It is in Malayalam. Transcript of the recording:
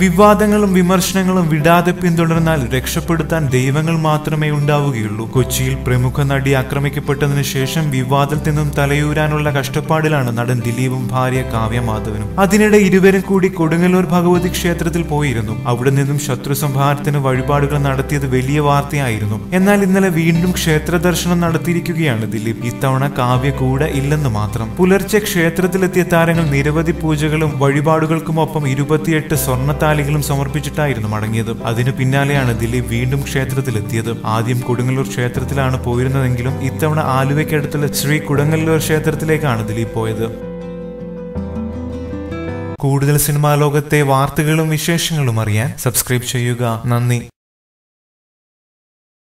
വിവാദങ്ങളും വിമർശനങ്ങളും വിടാതെ പിന്തുടർന്നാൽ രക്ഷപ്പെടുത്താൻ ദൈവങ്ങൾ മാത്രമേ ഉണ്ടാവുകയുള്ളൂ. കൊച്ചിയിൽ പ്രമുഖ നടി ആക്രമിക്കപ്പെട്ടതിന് ശേഷം വിവാദത്തിൽ നിന്നും തലയൂരാനുള്ള കഷ്ടപ്പാടിലാണ് നടൻ ദിലീപും ഭാര്യ കാവ്യ മാധവനും. അതിനിടെ ഇരുവരും കൂടി കൊടുങ്ങല്ലൂർ ഭഗവതി ക്ഷേത്രത്തിൽ പോയിരുന്നു. അവിടെ നിന്നും ശത്രു സംഹാരത്തിന് വഴിപാടുകൾ നടത്തിയത് വലിയ വാർത്തയായിരുന്നു. എന്നാൽ ഇന്നലെ വീണ്ടും ക്ഷേത്ര ദർശനം നടത്തിയിരിക്കുകയാണ് ദിലീപ്. ഇത്തവണ കാവ്യ കൂടെ ഇല്ലെന്ന് മാത്രം. പുലർച്ചെ ക്ഷേത്രത്തിലെത്തിയ താരങ്ങൾ നിരവധി പൂജകളും വഴിപാടുകൾക്കുമൊപ്പം ഇരുപത്തിയെട്ട് സ്വർണത്താലികളും സമർപ്പിച്ചിട്ടായിരുന്നു മടങ്ങിയത്. അതിനു പിന്നാലെയാണ് ദിലീപ് വീണ്ടും ക്ഷേത്രത്തിലെത്തിയത്. ആദ്യം കൊടുങ്ങല്ലൂർ ക്ഷേത്രത്തിലാണ് പോയിരുന്നതെങ്കിലും ഇത്തവണ ആലുവയ്ക്കടുത്തുള്ള ശ്രീ കുടങ്ങല്ലൂർ ക്ഷേത്രത്തിലേക്കാണ് ദിലീപ് പോയത്. കൂടുതൽ സിനിമാ ലോകത്തെ വാർത്തകളും വിശേഷങ്ങളും അറിയാൻ സബ്സ്ക്രൈബ് ചെയ്യുക. നന്ദി.